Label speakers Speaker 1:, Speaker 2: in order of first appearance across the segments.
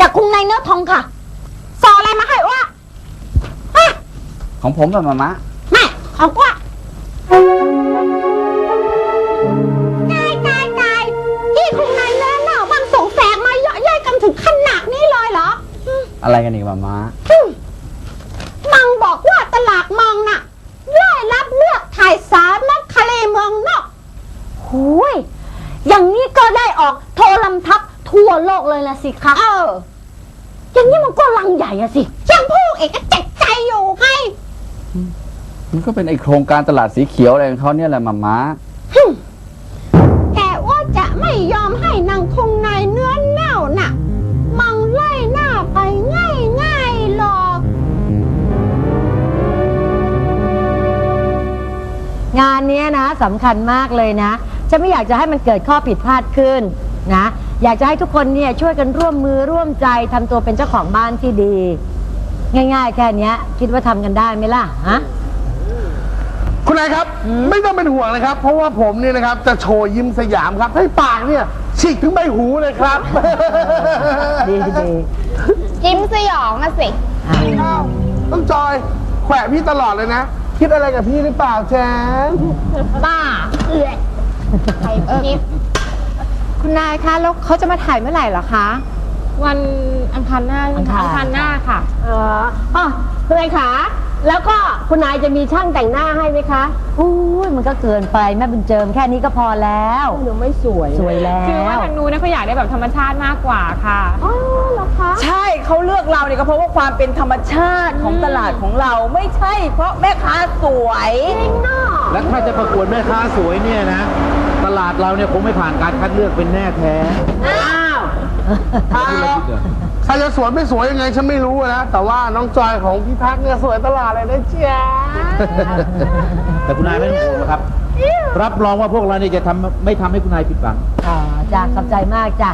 Speaker 1: จากกรุงในเนื้อทองค่ะ สออะไรมาให้วะฮะ
Speaker 2: ของผมแบบมามะ
Speaker 1: แม่ของว่าตายตายตายที่กรุงในเนื้อหน่ามันส่งแสงมาเยอะแยะกันถึงขนาดนี้เลยเหรอ
Speaker 2: อะไรกันอีกมามะ
Speaker 1: อืมมังบอกว่าตลาดมองน่ะได้รับเลือกถ่ายสามนักทะเลเมืองนอกหูย อย่างนี้ก็ได้ออกโทรลำทับทั่วโลก เลยละสิคะเอออย่างนี้มันก็ลังใหญ่อะสิยังพูดเอกก็เจ็บใจอยู่ไง
Speaker 2: มันก็เป็นไอโครงการตลาดสีเขียวอะไรของเขาเนี่ยแหละมามะ
Speaker 1: ฮึ่มแต่ว่าจะไม่ยอมให้นางคงนายเนื้อเน่าน่ะ มังไล่หน้าไปง่ายง่ายๆหรอก
Speaker 3: งานเนี้ยนะสำคัญมากเลยนะฉันไม่อยากจะให้มันเกิดข้อผิดพลาดขึ้นนะ อยากจะให้ทุกคนเนี่ยช่วยกันร่วมมือร่วมใจทำตัวเป็นเจ้าของบ้านที่ดี ง่าย ๆ แค่เนี้ย คิดว่าทำกันได้ไหมล่ะฮะ
Speaker 4: คุณนายครับ ไม่ต้องเป็นห่วงนะครับ เพราะว่าผมเนี่ยนะครับจะโชว์ยิ้มสยามครับ ให้ปากเนี่ยฉีกถึงใบหูเลยครับ
Speaker 3: ดีดี
Speaker 1: ยิ้มสยองอะสิ
Speaker 3: อะ
Speaker 4: อ้าวต้องจอยแขวะพี่ตลอดเลยนะ คิดอะไรกับพี่หรือเปล่าแจน
Speaker 1: บ้าเอื่อยใครคิด
Speaker 5: คุณนายคะแล้วเขาจะมาถ่ายเมื่อไหร่เหรอคะ
Speaker 6: วันอังคารหน้าใช่ไหมคะอังคารหน้าค่ะ
Speaker 3: เอออ๋อคุณนายขา แล้วก็คุณนายจะมีช่างแต่งหน้าให้ไหมคะ อุ้ยมันก็เกินไปแม่บุญเจิมแค่นี้ก็พอแล้ว หนูไม่สวยสวยแล้ว
Speaker 6: คือว่าทางนู้นนะเขาอยากได้แบบธรรมชาติมากกว่าค่ะ
Speaker 7: ใช่เขาเลือกเราเนี่ยก็เพราะว่าความเป็นธรรมชาติของตลาดของเราไม่ใช่ เพราะแม่ค้าสวย
Speaker 8: และถ้าจะประกวดแม่ค้าสวยเนี่ยนะ ตลาดเราเนี่ยคงไม่ผ่านการคัดเลือกเป็นแน่แท้
Speaker 4: ใครใครจะสวยไม่สวยยังไงฉันไม่รู้อะนะ แต่ว่าน้องจอยของพี่ทักเนี่ยสวยตลาดเลยนะเจ๊ะ
Speaker 8: แต่คุณนายไม่ต้องห่วงหรอกครับ รับรองว่าพวกเราเนี่ยจะทำไม่ทำให้คุณนายผิดหวัง
Speaker 3: อ๋อจ้ะขอบใจมากจ้ะ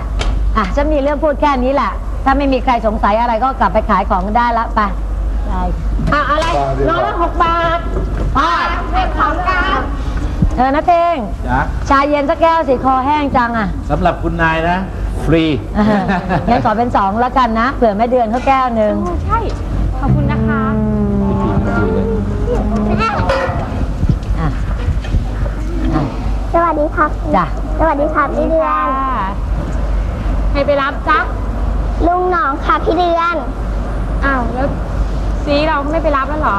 Speaker 3: อะฉันมีเรื่องพูดแค่นี้แหละ ถ้าไม่มีใครสงสัยอะไรก็กลับไปขายของได้ละไปได้อะอะไรโลละหกบาทป้าเออนะเท่ง
Speaker 8: จ๊ะ
Speaker 3: ชาเย็นสักแก้วสิคอแห้งจังอะ
Speaker 8: สำหรับคุณนายนะ ฟรี
Speaker 3: เอองั้นขอเป็นสองแล้วกันนะ เผื่อแม่เดือนเขาแก้วหนึ่ง
Speaker 6: ใช่ ขอบคุณนะคะ
Speaker 3: อะอะ
Speaker 1: สวัสดีครับ
Speaker 3: จ้ะ
Speaker 1: สวัสดีครับพี่เดือน
Speaker 6: ใครไปรับจ๊ะ
Speaker 1: ลุงหนองค่ะพี่เดือน
Speaker 6: อ้าวแล้วซีเราไม่ไปรับแล้วเหรอ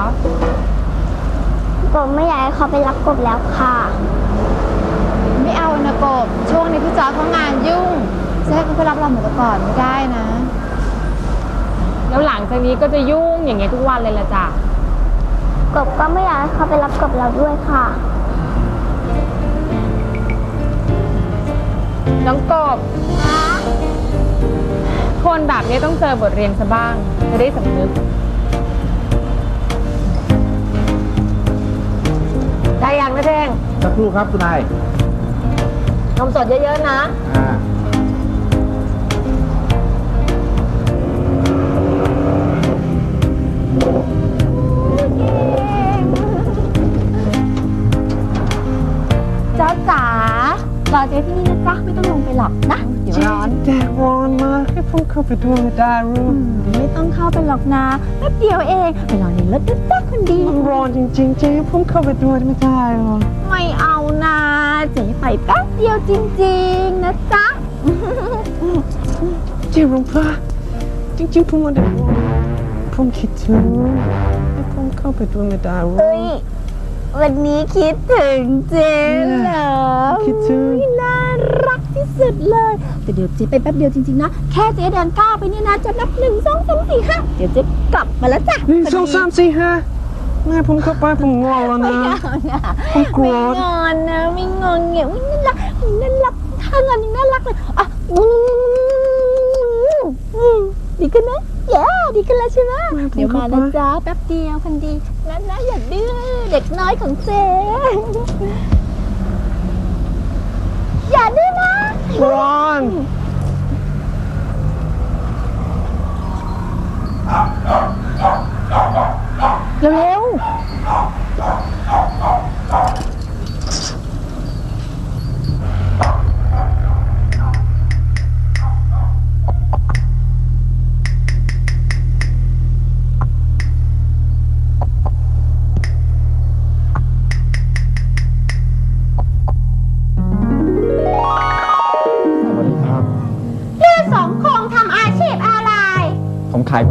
Speaker 1: ผมไม่อยากให้เขาไปรับกบแล้วค่ะ
Speaker 5: ไม่เอานะกบ ช่วงนี้พี่จอร์จเขางาน ยุ่งจะให้เขาไปรับเราเหมือนแต่ก่อนไม่ได้นะ
Speaker 6: แล้วหลังจากนี้ก็จะยุ่งอย่างเงี้ยทุกวันเลยละจ้ะ
Speaker 1: กบก็ไม่อยากให้เขาไปรับกบเราด้วยค่ะ
Speaker 6: น้องกบ คนแบบนี้ต้องเจอบทเรียนซะบ้าง จะได้สำนึก
Speaker 3: ได้ยังนะเท่ง
Speaker 8: สักครู่ครับคุณนาย
Speaker 3: นมสดเยอะๆนะ
Speaker 8: อ่า
Speaker 5: เข้า
Speaker 4: ไปดูไม่ได้หรู้
Speaker 5: ไม่ต้องเข้าไปหรอกนะแป๊บเดียวเองไปรอในรถนะจ๊ะคนดี
Speaker 4: มันร้อนจริงๆเจ๊ผมเข้าไปดูไม่ได้หรอ
Speaker 5: ไม่เอานะเจ๊ไปแป๊บเดียวจริงๆนะจ๊ะ
Speaker 4: เจ๊รู้ปะจริงๆผมวันเด็กร้อนผมคิดถึงให้ผมเข้าไปดูไม่ได้หรอ
Speaker 5: เอ้ย วันนี้คิดถึงเจ๊เหรอ
Speaker 4: คิดถึง
Speaker 5: อุ๊ยน่ารักที่สุดเลย แต่เดี๋ยวเจ๊ไปแป๊บเดียวจริงๆนะ แค่เจ๊เดินก้าวไปเนี่ยนะจะนับหนึ่งสองสามสี่ห้าเดี๋ยวเจ๊กลับมาแล้วจ้ะ
Speaker 4: หนึ่งสองสามสี่ห้าแม่ผมเข้าไปผมง่วงแล้ว
Speaker 5: ไม่
Speaker 4: นะ
Speaker 5: เอานะ
Speaker 4: ผมกลัว
Speaker 5: ไม่งอนนะไม่งอนเงี้ยอุ๊ยน่ารักน่ารักถ้างอนยังน่ารักเลยอะอืมอืมดีกันนะ เย้ดีกันแล้วใช่ไหมเดี๋ยวมานะจ๊ะแป๊บเดียวคนดีนะนะอย่าดื้อเด็กน้อยของเจ๊อย่าดื้อนะ
Speaker 4: ร้อน
Speaker 5: เร็ว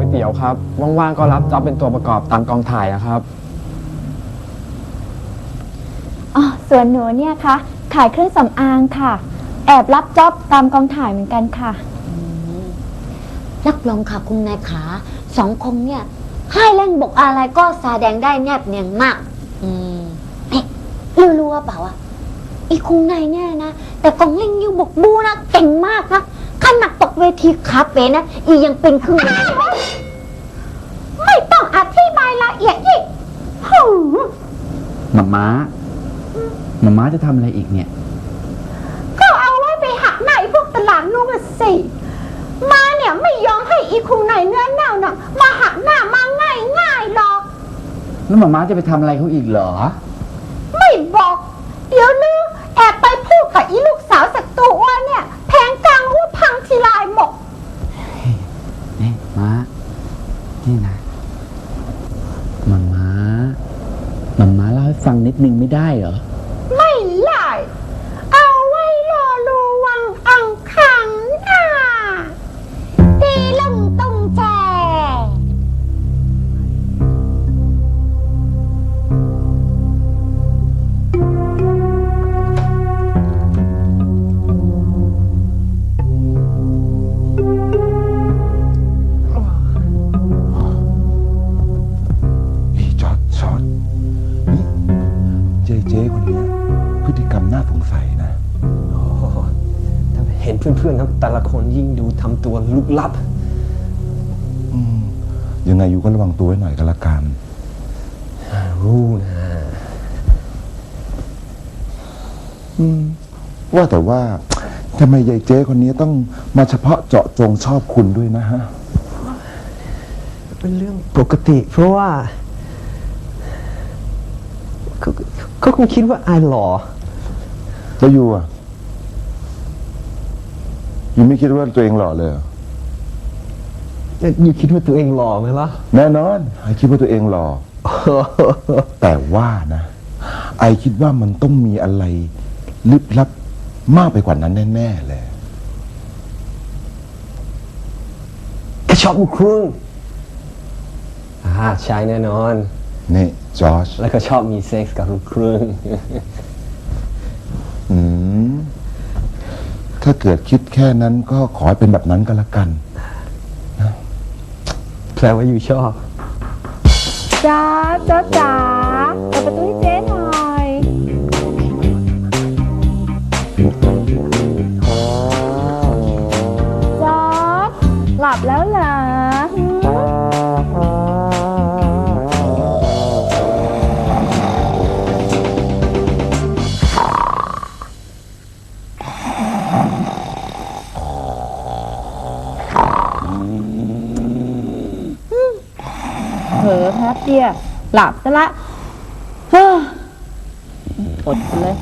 Speaker 9: วยเตี๋ยวครับ ว่างๆก็รับจ็อบเป็นตัวประกอบตามกองถ่ายอะครับ
Speaker 10: อ๋อส่วนหนูเนี่ยคะขายเครื่องสำอางค่ะ แอบรับจ็อบตามกองถ่ายเหมือนกันค่ะ
Speaker 1: รับรองค่ะคุณนายขาสองคนเนี่ยให้เล่นบกอะไรก็แสดงได้แนบเนียนมาก อืมเอ๊ะรู้รู้ว่าเปล่าอะอีคุณนายเนี่ยนะแต่กองเล่นยูบกบูนะเก่งมากนะ ขนาดตกเวทีคาเฟ่นะ อียังเป็นครึ่งเวทีไม่ต้องอธิบายละเอียดอีกหืมา
Speaker 2: ม้าหมาม้าจะทำอะไรอีกเนี่ย
Speaker 1: ก็เอาไว้ไปหักหน้าไอ้พวกตลาดนู้นน่ะสิ มาเนี่ยไม่ยอมให้อีคุงไหนเนื้อเน่าน่ะมาหักหน้ามาง่ายง่ายๆหรอก
Speaker 2: แล้วหมาม้าจะไปทำอะไรเขาอีกเหรอ
Speaker 1: ไม่บอก เดี๋ยวนึงแอบไปพูดกับอี คน
Speaker 11: ยิ่ง
Speaker 9: ดูทำตัวลุกลับ
Speaker 11: อืมยังไงอยู่ก็ระวังตัวไว้หน่อยก็แล้วกัน
Speaker 9: รู้นะ
Speaker 11: อืมว่าแต่ว่าทำไมยายเจ๊คนนี้ต้องมาเฉพาะเจาะจงชอบคุณด้วยนะฮะ
Speaker 9: เป็นเรื่องปกติ เพราะว่าเขาเขาคงคิดว่าอายหล่อ
Speaker 11: แล้วอยู่อะอ ยู่ไม่คิดว่าตัวเองหล่อเลยเหรอ
Speaker 9: แต่อยู่คิดว่าตัวเองหล่อไหมล่ะ
Speaker 11: แน่นอนไอคิดว่าตัวเองหล่อ แต่ว่านะ ไอคิดว่ามันต้องมีอะไรลึกลับมากไปกว่านั้นแน่ ๆ เลย
Speaker 9: ก็ชอบลูกครึ่งอ่าใช่แน่นอน
Speaker 11: นี่จอร์จ
Speaker 9: แล้วก็ชอบมีเซ็กส์กับลูกครึ่ง
Speaker 11: อืม ถ้าเกิดคิดแค่นั้นก็ขอให้เป็นแบบนั้นก็แล้วกัน
Speaker 9: แปลว่าอยู่ชอบ
Speaker 10: จ้าจ้าจ๋าเปิดประตูให้เจ๊หน่อย จอร์ดหลับแล้วเหร เผลอแป๊บเดียวหลับซะละเฮ้ออดเลย